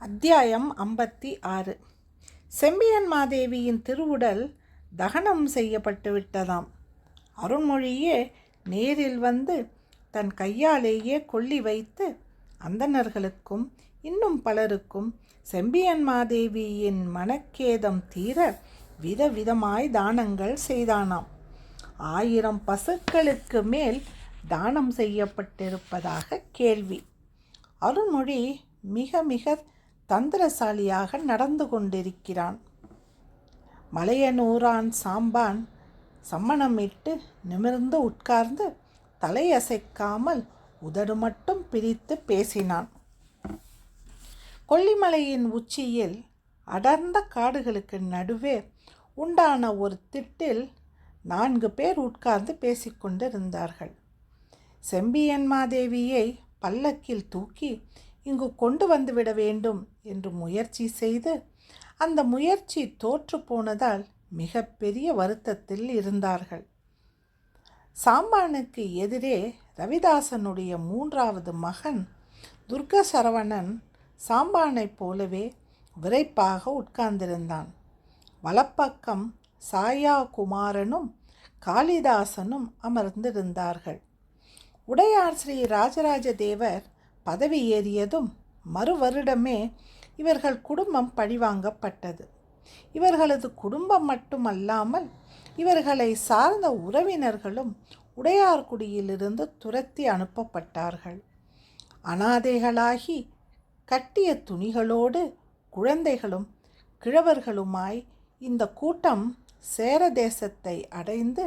அத்தியாயம் ஐம்பத்தி ஆறு. செம்பியன் மாதேவியின் திருவுடல் தகனம் செய்யப்பட்டு விட்டதாம் அருண்மொழியே நேரில் வந்து தன் கையாலேயே கொள்ளி வைத்து அந்தணர்களுக்கும் இன்னும் பலருக்கும் செம்பியன் மாதேவியின் மனக்கேதம் தீர விதவிதமாய் தானங்கள் செய்தானாம். ஆயிரம் பசுக்களுக்கு மேல் தானம் செய்யப்பட்டிருப்பதாக கேள்வி. அருண்மொழி மிக மிக தந்திரசாலியாக நடந்து கொண்டிருக்கிறான். மலையனூரான் சாம்பான் சம்மணமிட்டு நிமிர்ந்து உட்கார்ந்து தலையசைக்காமல் உதடு மட்டும் பிரித்து பேசினான். கொல்லிமலையின் உச்சியில் அடர்ந்த காடுகளுக்கு நடுவே உண்டான ஒரு திட்டில் நான்கு பேர் உட்கார்ந்து பேசிக்கொண்டிருந்தார்கள் செம்பியன் மாதேவியை பல்லக்கில் தூக்கி இங்கு கொண்டு வந்துவிட வேண்டும் என்று முயற்சி செய்து அந்த முயற்சி தோற்று போனதால் மிகப்பெரிய வருத்தத்தில் இருந்தார்கள். சாம்பானுக்கு எதிரே ரவிதாசனுடைய மூன்றாவது மகன் துர்க சரவணன் சாம்பானைப் போலவே விரைப்பாக உட்கார்ந்திருந்தான். வலப்பக்கம் சாயா குமாரனும் காளிதாசனும் அமர்ந்திருந்தார்கள். உடையார் ஸ்ரீ ராஜராஜ தேவர் பதவி ஏறியதும் மறு வருடமே இவர்கள் குடும்பம் பழிவாங்கப்பட்டது. இவர்களது குடும்பம் மட்டுமல்லாமல் இவர்களை சார்ந்த உறவினர்களும் உடையார்குடியிலிருந்து துரத்தி அனுப்பப்பட்டார்கள். அனாதைகளாகி கட்டிய துணிகளோடு குழந்தைகளும் கிழவர்களுமாய் இந்த கூட்டம் சேர தேசத்தை அடைந்து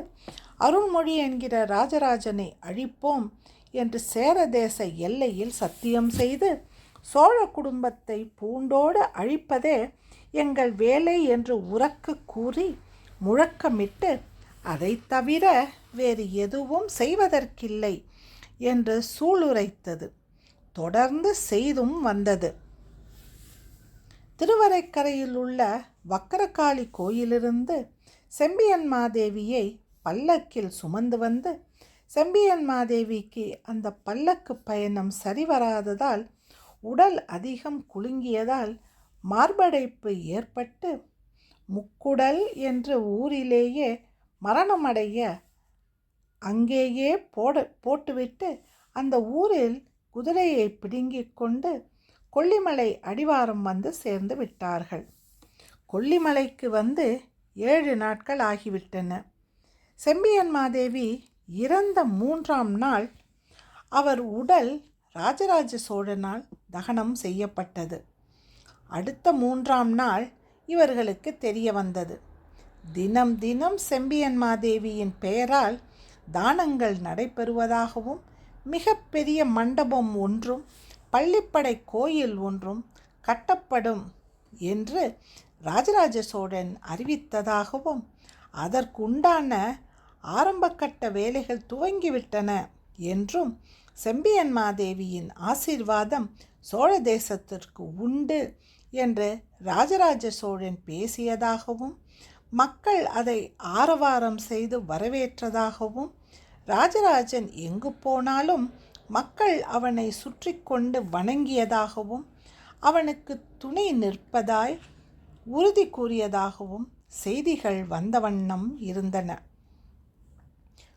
அருள்மொழி என்கிற ராஜராஜனை அழிப்போம் என்று சேரதேச எல்லையில் சத்தியம் செய்து சோழ குடும்பத்தை பூண்டோடு அழிப்பதே எங்கள் வேலை என்று உறக்க கூறி முழக்கமிட்டு அதை தவிர வேறு எதுவும் செய்வதற்கில்லை என்று சூளுரைத்தது. தொடர்ந்து செய்தும் வந்தது. திருவரைக்கரையில் உள்ள வக்கரகாளி கோயிலிருந்து செம்பியன் மாதேவியை பல்லக்கில் சுமந்து வந்து செம்பியன் மாதேவிக்கு அந்த பல்லக்கு பயணம் சரிவராததால் உடல் அதிகம் குலுங்கியதால் மார்படைப்பு ஏற்பட்டு முக்குடல் என்ற ஊரிலேயே மரணமடைய அங்கேயே போட போட்டுவிட்டு அந்த ஊரில் குதிரையை பிடுங்கிக் கொண்டு கொல்லிமலை அடிவாரம் வந்து சேர்ந்து விட்டார்கள். கொல்லிமலைக்கு வந்து ஏழு நாட்கள் ஆகிவிட்டன. செம்பியன் மாதேவி இறந்த மூன்றாம் நாள் அவர் உடல் ராஜராஜ சோழனால் தகனம் செய்யப்பட்டது. அடுத்த மூன்றாம் நாள் இவர்களுக்கு தெரிய வந்தது. தினம் தினம் செம்பியன் மாதேவியின் பெயரால் தானங்கள் நடைபெறுவதாகவும் மிக பெரிய மண்டபம் ஒன்றும் பள்ளிப்படை கோயில் ஒன்றும் கட்டப்படும் என்று ராஜராஜ சோழன் அறிவித்ததாகவும் அதற்குண்டான ஆரம்பக்கட்ட வேலைகள் துவங்கிவிட்டன என்றும் செம்பியன் மாதேவியின் ஆசீர்வாதம் சோழ தேசத்திற்கு உண்டு என்று ராஜராஜ சோழன் பேசியதாகவும் மக்கள் அதை ஆரவாரம் செய்து வரவேற்றதாகவும் ராஜராஜன் எங்கு போனாலும் மக்கள் அவனை சுற்றி கொண்டு வணங்கியதாகவும் அவனுக்கு துணை நிற்பதாய் உறுதி கூறியதாகவும் செய்திகள் வந்த வண்ணம் இருந்தன.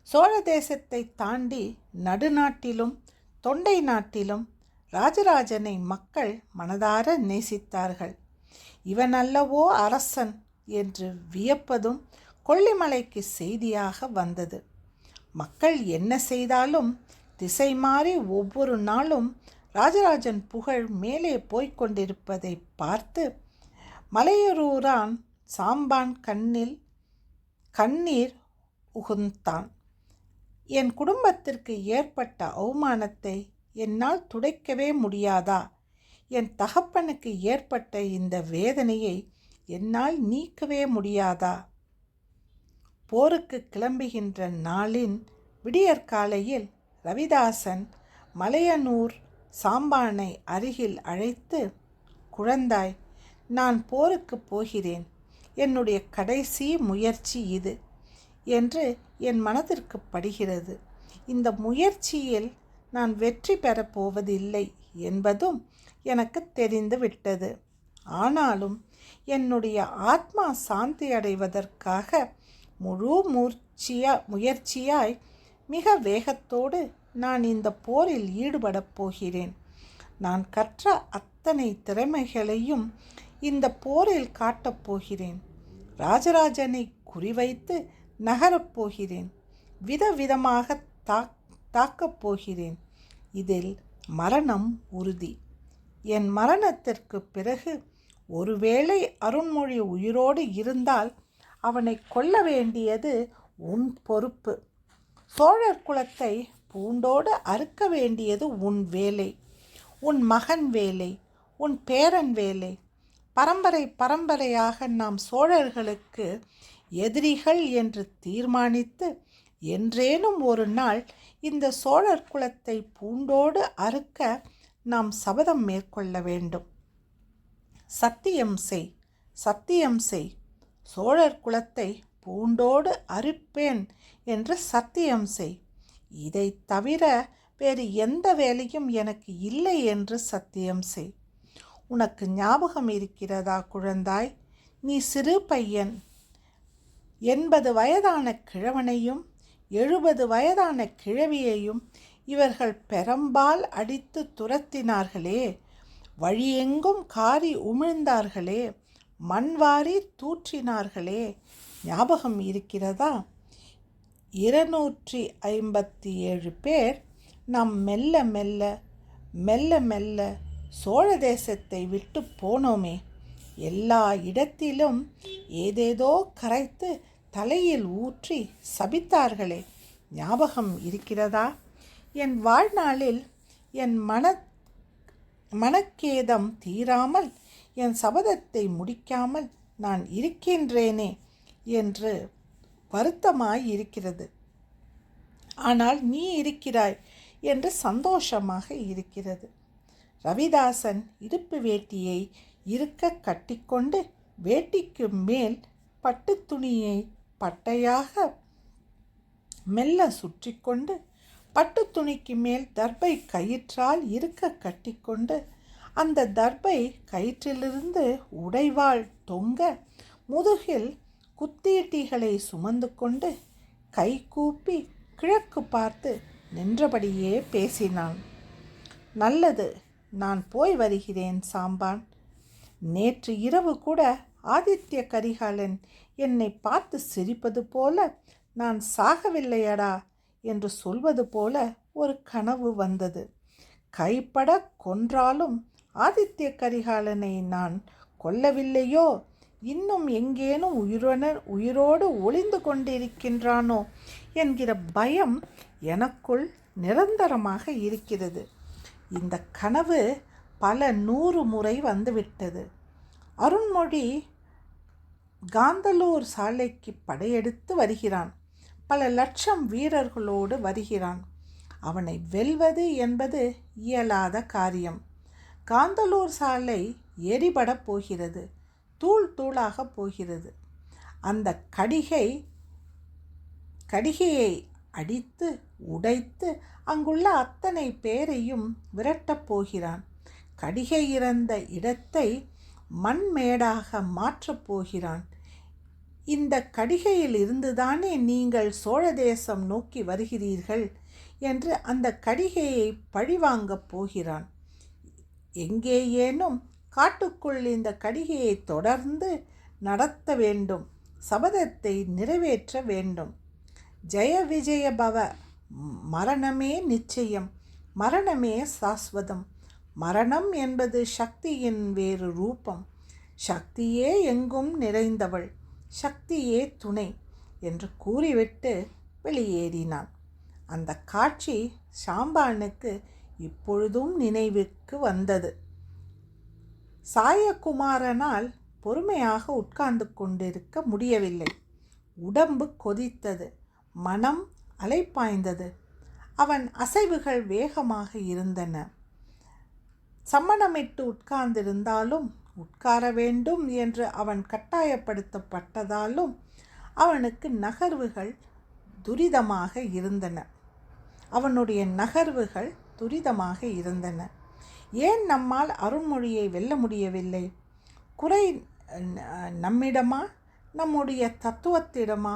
சோழ தேசத்தை தாண்டி நடுநாட்டிலும் தொண்டை நாட்டிலும் ராஜராஜனை மக்கள் மனதார நேசித்தார்கள். இவன் அல்லவோ அரசன் என்று வியப்பதும் கொல்லிமலைக்கு செய்தியாக வந்தது. மக்கள் என்ன செய்தாலும் திசை மாறி ஒவ்வொரு நாளும் ராஜராஜன் புகழ் மேலே போய்கொண்டிருப்பதை பார்த்து மலையரூரான் சாம்பான் கண்ணில் கண்ணீர் உகுந்தான். என் குடும்பத்திற்கு ஏற்பட்ட அவமானத்தை என்னால் துடைக்கவே முடியாதா? என் தகப்பனுக்கு ஏற்பட்ட இந்த வேதனையை என்னால் நீக்கவே முடியாதா? போருக்கு கிளம்புகின்ற நாளின் விடியற்காலையில் ரவிதாசன் மலையனூர் சாம்பானை அருகில் அழைத்து குழந்தாய் நான் போருக்கு போகிறேன். என்னுடைய கடைசி முயற்சி இது. என்று என் மனதிற்கு படுகிறது. இந்த முயற்சியில் நான் வெற்றி பெறப் போவதில்லை என்பதும் எனக்கு தெரிந்து விட்டது ஆனாலும் என்னுடைய ஆத்மா சாந்தி அடைவதற்காக முழு மூர்ச்சியா முயற்சியாய் மிக வேகத்தோடு நான் இந்த போரில் ஈடுபடப் போகிறேன். நான் கற்ற அத்தனை திறமைகளையும் இந்த போரில் காட்டப் போகிறேன். ராஜராஜனை குறிவைத்து நகரப் போகிறேன் விதவிதமாக தாக் தாக்கப் போகிறேன் இதில் மரணம் உறுதி. என் மரணத்திற்கு பிறகு ஒருவேளை அருண்மொழி உயிரோடு இருந்தால் அவனை கொல்ல வேண்டியது உன் பொறுப்பு. சோழர் குலத்தை பூண்டோடு அறுக்க வேண்டியது உன் வேலை. உன் மகன் வேலை உன் பேரன் வேலை. பரம்பரை பரம்பரையாக நாம் சோழர்களுக்கு எதிரிகள் என்று தீர்மானித்து என்றேனும் ஒரு நாள் இந்த சோழர் குலத்தை பூண்டோடு அறுக்க நாம் சபதம் மேற்கொள்ள வேண்டும். சத்தியம் செய் சத்தியம் செய் சோழர் குலத்தை பூண்டோடு அறுப்பேன் என்று சத்தியம் செய். இதை தவிர வேறு எந்த வேலையும் எனக்கு இல்லை என்று சத்தியம் செய். உனக்கு ஞாபகம் இருக்கிறதா குழந்தாய்? நீ சிறு பையன் எண்பது வயதான கிழவனையும் எழுபது வயதான கிழவியையும் இவர்கள் பெரம்பால் அடித்து துரத்தினார்களே. வழியெங்கும் காரி உமிழ்ந்தார்களே. மண்வாரி தூற்றினார்களே. ஞாபகம் இருக்கிறதா? இருநூற்றி ஐம்பத்தி ஏழு பேர் நாம் மெல்ல மெல்ல மெல்ல மெல்ல சோழ தேசத்தை விட்டு போனோமே. எல்லா இடத்திலும் ஏதேதோ கரைத்து தலையில் ஊற்றி சபித்தார்களே. ஞாபகம் இருக்கிறதா? என் வாழ்நாளில் என் மன மனக்கேதம் தீராமல் என் சபதத்தை முடிக்காமல் நான் இருக்கின்றேனே என்று வருத்தமாய் இருக்கிறது. ஆனால் நீ இருக்கிறாய் என்று சந்தோஷமாக இருக்கிறது. ரவிதாசன் இருப்பு வேட்டியை இருக்க கட்டிக்கொண்டு வேட்டிக்கு மேல் பட்டு துணியை பட்டையாக மெல்ல சுற்றி கொண்டு பட்டு துணிக்கு மேல் தர்பை கயிற்றால் இருக்க கட்டிக்கொண்டு அந்த தர்பை கயிற்றிலிருந்து உடைவாள் தொங்க முதுகில் குத்தீட்டிகளை சுமந்து கொண்டு கை கூப்பி கிழக்கு பார்த்து நின்றபடியே பேசினான் நல்லது நான் போய் வருகிறேன் சாம்பான். நேற்று இரவு கூட ஆதித்ய கரிகாலன் என்னை பார்த்து சிரிப்பது போல நான் சாகவில்லையடா என்று சொல்வது போல ஒரு கனவு வந்தது. கைப்பட கொன்றாலும் ஆதித்ய கரிகாலனை நான் கொல்லவில்லையோ? இன்னும் எங்கேனும் உயிருடன் உயிரோடு ஒளிந்து கொண்டிருக்கின்றானோ? என்கிற பயம் எனக்குள் நிரந்தரமாக இருக்கிறது. இந்த கனவு பல நூறு முறை வந்துவிட்டது. அருண்மொழி காந்தலூர் சாலைக்கு படையெடுத்து வருகிறான். பல லட்சம் வீரர்களோடு வருகிறான். அவனை வெல்வது என்பது இயலாத காரியம். காந்தலூர் சாலை எரிபடப் போகிறது. தூள் தூளாக போகிறது. அந்த கடிகை கடிகையை அடித்து உடைத்து அங்குள்ள அத்தனை பேரையும் விரட்டப் போகிறான். கடிகை இறந்த இடத்தை மண்மேடாக மாற்றப் போகிறான். இந்த கடிகையில் இருந்துதானே நீங்கள் சோழ தேசம் நோக்கி வருகிறீர்கள் என்று அந்த கடிகையை பழிவாங்கப் போகிறான். எங்கேயேனும் காட்டுக்குள் இந்த கடிகையை தொடர்ந்து நடத்த வேண்டும் சபதத்தை நிறைவேற்ற வேண்டும். ஜெய விஜய பவ மரணமே நிச்சயம் மரணமே சாஸ்வதம். மரணம் என்பது சக்தியின் வேறு ரூபம். சக்தியே எங்கும் நிறைந்தவள் சக்தியே துணை என்று கூறிவிட்டு வெளியேறினான். அந்த காட்சி சாம்பானுக்கு இப்பொழுதும் நினைவுக்கு வந்தது. சாயகுமாரனால் பொறுமையாக உட்கார்ந்து கொண்டிருக்க முடியவில்லை. உடம்பு கொதித்தது மனம் அலைப்பாய்ந்தது. அவன் அசைவுகள் வேகமாக இருந்தன. சம்மணமிட்டு உட்கார்ந்திருந்தாலும் உட்கார வேண்டும் என்று அவன் கட்டாயப்படுத்தப்பட்டதாலும் அவனுக்கு நகர்வுகள் துரிதமாக இருந்தன. அவனுடைய நகர்வுகள் துரிதமாக இருந்தன. ஏன் நம்மால் அருண்மொழியை வெல்ல முடியவில்லை? குறை நம்மிடமா? நம்முடைய தத்துவத்திடமா?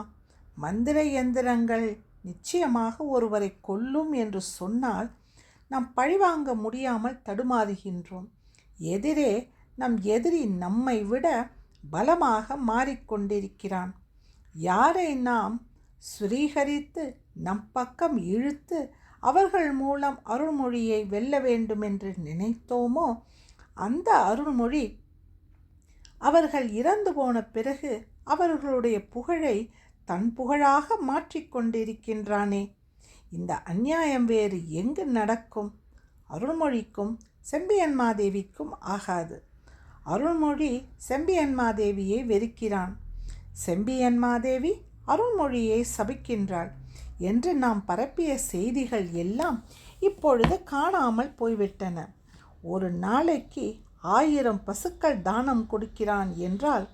மந்திர எந்திரங்கள் நிச்சயமாக ஒருவரை கொல்லும் என்று சொன்னால் நாம் பழிவாங்க முடியாமல் தடுமாறுகின்றோம். எதிரே நம் எதிரி நம்மை விட பலமாக மாறிக்கொண்டிருக்கிறான். யாரை நாம் ஸ்ரீகரித்து நம் பக்கம் இழுத்து அவர்கள் மூலம் அருள்மொழியை வெல்ல வேண்டுமென்று நினைத்தோமோ அந்த அருள்மொழி அவர்கள் இறந்து போன பிறகு அவர்களுடைய புகழை தன் புகழாக மாற்றிக்கொண்டிருக்கின்றானே. இந்த அநியாயம் வேறு எங்கு நடக்கும்? அருள்மொழிக்கும் செம்பியன்மாதேவிக்கும் ஆகாது. அருள்மொழி செம்பியன்மாதேவியை வெறுக்கிறான். செம்பியன்மாதேவி அருள்மொழியை சபிக்கின்றாள். என்று நாம் பரப்பிய செய்திகள் எல்லாம் இப்பொழுது காணாமல் போய்விட்டன. ஒரு நாளைக்கு ஆயிரம் பசுக்கள் தானம் கொடுக்கிறான் என்றால்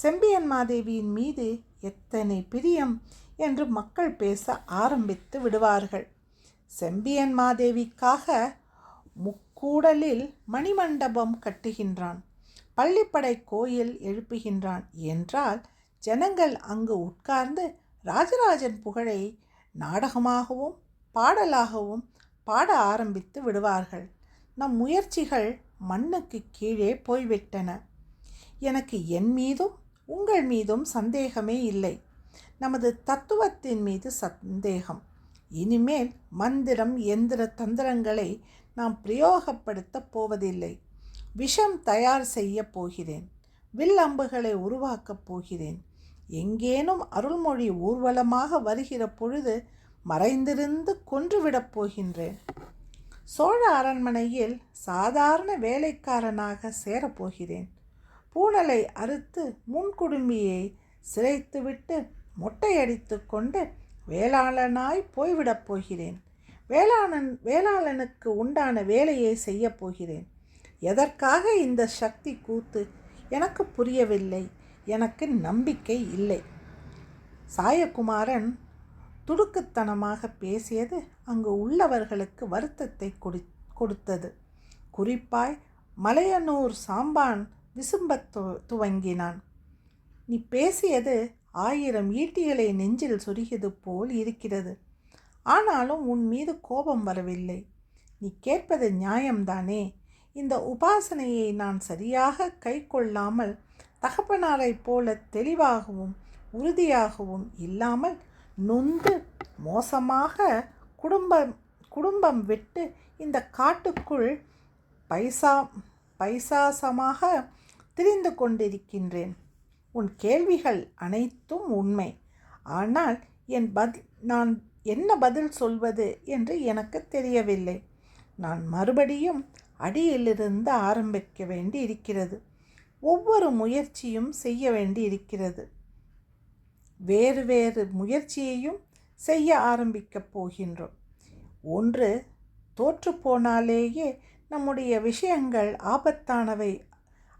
செம்பியன் மாதேவியின் மீது எத்தனை பிரியம் என்று மக்கள் பேச ஆரம்பித்து விடுவார்கள். செம்பியன் மாதேவிக்காக முக்கூடலில் மணிமண்டபம் கட்டுகின்றான். பள்ளிப்படை கோயில் எழுப்புகின்றான் என்றால் ஜனங்கள் அங்கு உட்கார்ந்து ராஜராஜன் புகழை நாடகமாகவும் பாடலாகவும் பாட ஆரம்பித்து விடுவார்கள். நம் முயற்சிகள் மண்ணுக்கு கீழே போய்விட்டன. எனக்கு என் மீதும் உங்கள் மீதும் சந்தேகமே இல்லை. நமது தத்துவத்தின் மீது சந்தேகம். இனிமேல் மந்திரம் எந்திர தந்திரங்களை நாம் பிரயோகப்படுத்தப் போவதில்லை. விஷம் தயார் செய்ய போகிறேன். வில் அம்புகளை உருவாக்கப் போகிறேன். எங்கேனும் அருள்மொழி ஊர்வலமாக வருகிற பொழுது மறைந்திருந்து கொன்றுவிடப் போகின்றேன். சோழ அரண்மனையில் சாதாரண வேலைக்காரனாக சேரப்போகிறேன் பூணலை அறுத்து முன்குடுமியை சிரைத்துவிட்டு மொட்டையடித்து கொண்டு வேளாளனாய் போய்விடப் போகிறேன். வேளாளன் வேளாளனுக்கு உண்டான வேலையை செய்யப் போகிறேன். எதற்காக இந்த சக்தி கூத்து? எனக்கு புரியவில்லை. எனக்கு நம்பிக்கை இல்லை. சாயகுமாரன் துடுக்குத்தனமாக பேசியது அங்கு உள்ளவர்களுக்கு வருத்தத்தை கொடு கொடுத்தது. குறிப்பாய் மலையனூர் சாம்பான் விசும்பத் து துவங்கினான். நீ பேசியது ஆயிரம் ஈட்டிகளை நெஞ்சில் சொருகியது போல் இருக்கிறது. ஆனாலும் உன் மீது கோபம் வரவில்லை. நீ கேட்பது நியாயம்தானே? இந்த உபாசனையை நான் சரியாக கை கொள்ளாமல் தகப்பனாரைப் போல தெளிவாகவும் உறுதியாகவும் இல்லாமல் நொந்து மோசமாக குடும்பம் குடும்பம் விட்டு இந்த காட்டுக்குள் பைசா பைசாசமாக தெரிந்து கொண்டிருக்கின்றேன். உன் கேள்விகள் அனைத்தும் உண்மை. ஆனால் என் பதில் நான் என்ன பதில் சொல்வது என்று எனக்கு தெரியவில்லை. நான் மறுபடியும் அடியிலிருந்து ஆரம்பிக்க வேண்டி இருக்கிறது ஒவ்வொரு முயற்சியும் செய்ய வேண்டி இருக்கிறது வேறு வேறு முயற்சியையும் செய்ய ஆரம்பிக்கப் போகின்றோம். ஒன்று தோற்றுப்போனாலேயே நம்முடைய விஷயங்கள் ஆபத்தானவை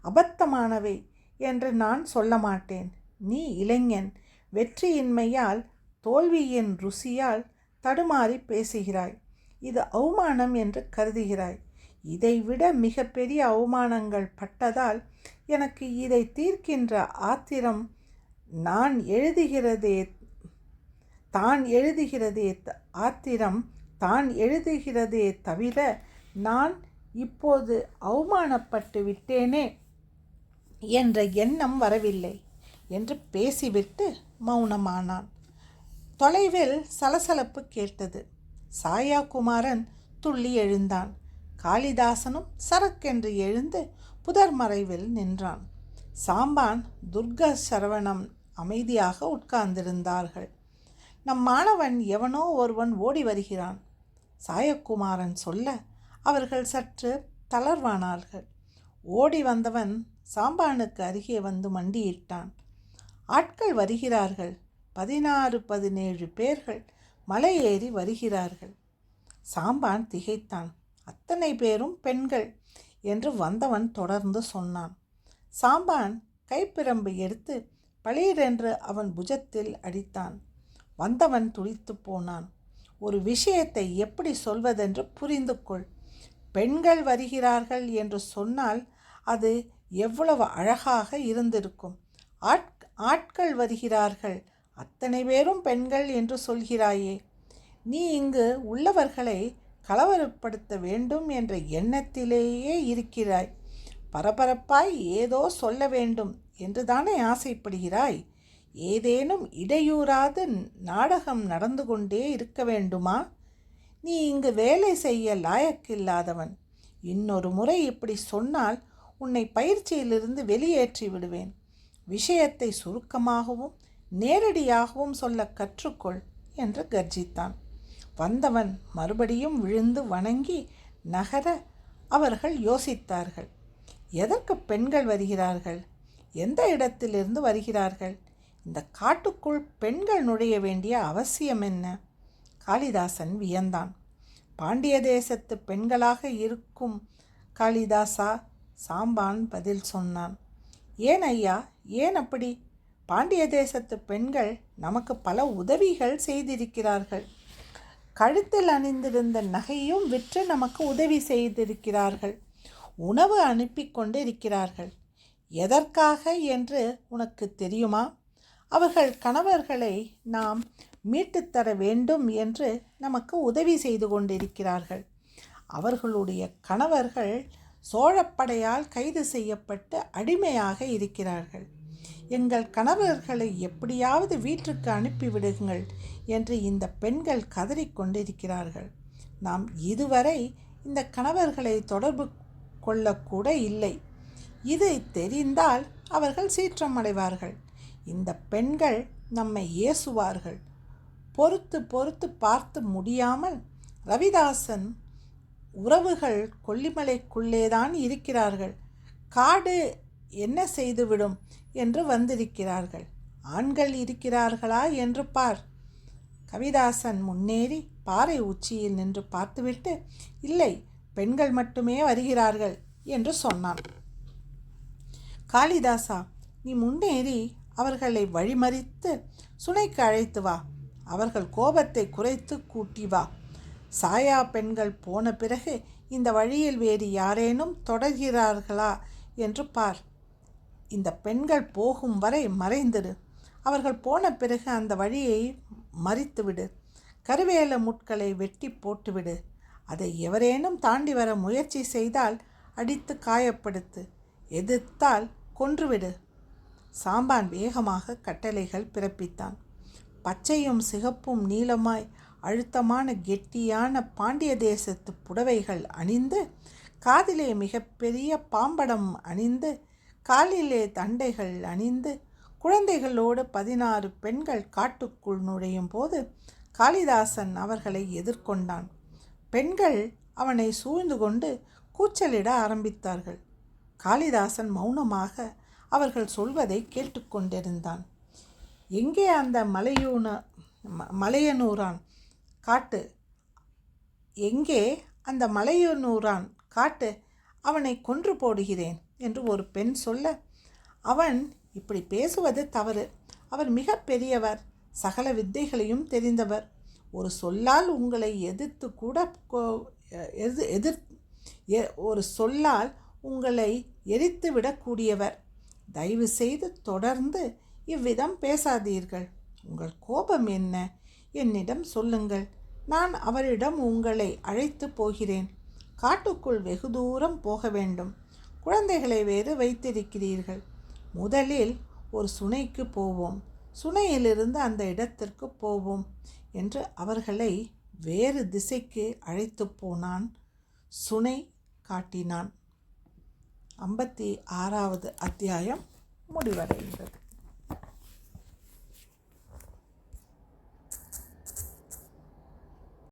அபத்தமானவை என்று நான் சொல்ல மாட்டேன். நீ இளைஞன். வெற்றியின்மையால் தோல்வியின் ருசியால் தடுமாறி பேசுகிறாய். இது அவமானம் என்று கருதுகிறாய். இதைவிட மிகப்பெரிய அவமானங்கள் பட்டதால் எனக்கு இதை தீர்க்கின்ற ஆத்திரம் நான் எழுதுகிறதே தான் எழுதுகிறதே த- ஆத்திரம் தான் எழுதுகிறதே தவிர நான் இப்போது அவமானப்பட்டு விட்டேனே. என்ற எண்ணம் வரவில்லை என்று பேசிவிட்டு மௌனமானான். தொலைவில் சலசலப்பு கேட்டது. சாயா குமாரன் துள்ளி எழுந்தான். காளிதாசனும் சரக்கென்று எழுந்து புதர் மறைவில் நின்றான். சாம்பான் துர்க சரவணம் அமைதியாக உட்கார்ந்திருந்தார்கள். நம் மாணவன் எவனோ ஒருவன் ஓடி வருகிறான். சாயக்குமாரன் சொல்ல அவர்கள் சற்று தளர்வானார்கள். ஓடி வந்தவன் சாம்பானுக்கு அருகே வந்து மண்டியிட்டான். ஆட்கள் வருகிறார்கள். பதினாறு பதினேழு பேர்கள் மலை ஏறி வருகிறார்கள். சாம்பான் திகைத்தான். அத்தனை பேரும் பெண்கள் என்று வந்தவன் தொடர்ந்து சொன்னான். சாம்பான் கைப்பிரம்பு எடுத்து பளீரென்று அவன் புஜத்தில் அடித்தான். வந்தவன் துடித்து போனான். ஒரு விஷயத்தை எப்படி சொல்வதென்று புரிந்து கொள் பெண்கள் வருகிறார்கள் என்று சொன்னால் அது எவ்வளவு அழகாக இருந்திருக்கும். ஆட் ஆட்கள் வருகிறார்கள். அத்தனை பேரும் பெண்கள் என்று சொல்கிறாயே. நீ இங்கு உள்ளவர்களை கலவரப்படுத்த வேண்டும் என்ற எண்ணத்திலேயே இருக்கிறாய். பரபரப்பாய் ஏதோ சொல்ல வேண்டும் என்று தானே ஆசைப்படுகிறாய். ஏதேனும் இடையூறாது நாடகம் நடந்து கொண்டே இருக்க வேண்டுமா? நீ இங்கு வேலை செய்ய லாயக்கில்லாதவன். இன்னொரு முறை இப்படி சொன்னால் உன்னை பயிற்சியிலிருந்து வெளியேற்றி விடுவேன். விஷயத்தை சுருக்கமாகவும் நேரடியாகவும் சொல்ல கற்றுக்கொள் என்று கர்ஜித்தான். வந்தவன் மறுபடியும் விழுந்து வணங்கி நகர அவர்கள் யோசித்தார்கள். எதற்கு பெண்கள் வருகிறார்கள்? எந்த இடத்திலிருந்து வருகிறார்கள்? இந்த காட்டுக்குள் பெண்கள் நுழைய வேண்டிய அவசியம் என்ன? காளிதாசன் வியந்தான். பாண்டிய தேசத்து பெண்களாக இருக்கும் காளிதாசா சாம்பான் பதில் சொன்னான். ஏன் ஐயா? ஏன் அப்படி? பாண்டிய தேசத்து பெண்கள் நமக்கு பல உதவிகள் செய்திருக்கிறார்கள். கழுத்தில் அணிந்திருந்த நகையும் விற்று நமக்கு உதவி செய்திருக்கிறார்கள். உணவு அனுப்பி கொண்டு இருக்கிறார்கள் எதற்காக என்று உனக்கு தெரியுமா? அவர்கள் கணவர்களை நாம் மீட்டுத்தர வேண்டும் என்று நமக்கு உதவி செய்து கொண்டிருக்கிறார்கள். அவர்களுடைய கணவர்கள் சோழப்படையால் கைது செய்யப்பட்டு அடிமையாக இருக்கிறார்கள். எங்கள் கணவர்களை எப்படியாவது வீட்டுக்கு அனுப்பிவிடுங்கள் என்று இந்த பெண்கள் கதறிக்கொண்டிருக்கிறார்கள் நாம் இதுவரை இந்த கணவர்களை தொடர்பு கொள்ளக்கூட இல்லை. இது தெரிந்தால் அவர்கள் சீற்றம் அடைவார்கள் இந்த பெண்கள் நம்மை ஏசுவார்கள். பொறுத்து பொறுத்து பார்த்து முடியாமல் ரவிதாசன் உறவுகள் கொல்லிமலைக்குள்ளேதான் இருக்கிறார்கள். காடு என்ன செய்துவிடும் என்று வந்திருக்கிறார்கள். ஆண்கள் இருக்கிறார்களா என்று பார். கவிதாசன் முன்னேறி பாறை உச்சியில் நின்று பார்த்துவிட்டு இல்லை பெண்கள் மட்டுமே வருகிறார்கள் என்று சொன்னான். காளிதாசா நீ முன்னேறி அவர்களை வழிமறித்து சுனைக்கு அழைத்து வா. அவர்கள் கோபத்தை குறைத்து கூட்டி வா. சாயா பெண்கள் போன பிறகு இந்த வழியில் வேறு யாரேனும் தொடர்கிறார்களா என்று பார். இந்த பெண்கள் போகும் வரை மறைந்திரு. அவர்கள் போன பிறகு அந்த வழியை மறித்துவிடு. கருவேல முட்களை வெட்டி போட்டுவிடு. அதை எவரேனும் தாண்டி வர முயற்சி செய்தால் அடித்து காயப்படுத்து. எதிர்த்தால் கொன்றுவிடு. சாம்பான் வேகமாக கட்டளைகள் பிறப்பித்தான். பச்சையும் சிகப்பும் நீளமாய் அழுத்தமான கெட்டியான பாண்டிய தேசத்து புடவைகள் அணிந்து காதிலே மிகப்பெரிய பாம்படம் அணிந்து காலிலே தண்டைகள் அணிந்து குழந்தைகளோடு பதினாறு பெண்கள் காட்டுக்குள் நுழையும் போது காளிதாசன் அவர்களை எதிர்கொண்டான். பெண்கள் அவனை சூழ்ந்து கொண்டு கூச்சலிட ஆரம்பித்தார்கள். காளிதாசன் மௌனமாக அவர்கள் சொல்வதை கேட்டுக்கொண்டிருந்தான் எங்கே அந்த மலையூன மலையனூரான்? காட்டு. எங்கே அந்த மலையனூரான் காட்டு அவனை கொன்று போடுகிறேன் என்று ஒரு பெண் சொல்ல அவன் இப்படி பேசுவது தவறு. அவர் மிக பெரியவர் சகல வித்தைகளையும் தெரிந்தவர். ஒரு சொல்லால் உங்களை எதிர்த்து கூட எது எதிர் ஒரு சொல்லால் உங்களை எரித்து விடக்கூடியவர். தயவு செய்து தொடர்ந்து இவ்விதம் பேசாதீர்கள். உங்கள் கோபம் என்ன? என்னிடம் சொல்லுங்கள். நான் அவரிடம் உங்களை அழைத்து போகிறேன். காட்டுக்குள் வெகு தூரம் போக வேண்டும். குழந்தைகளை வேறு வைத்திருக்கிறீர்கள். முதலில் ஒரு சுனைக்கு போவோம். சுனையிலிருந்து அந்த இடத்திற்கு போவோம் என்று அவர்களை வேறு திசைக்கு அழைத்து போனான். சுனை காட்டினான். ஐம்பத்தி ஆறாவது அத்தியாயம் முடிவடைந்தது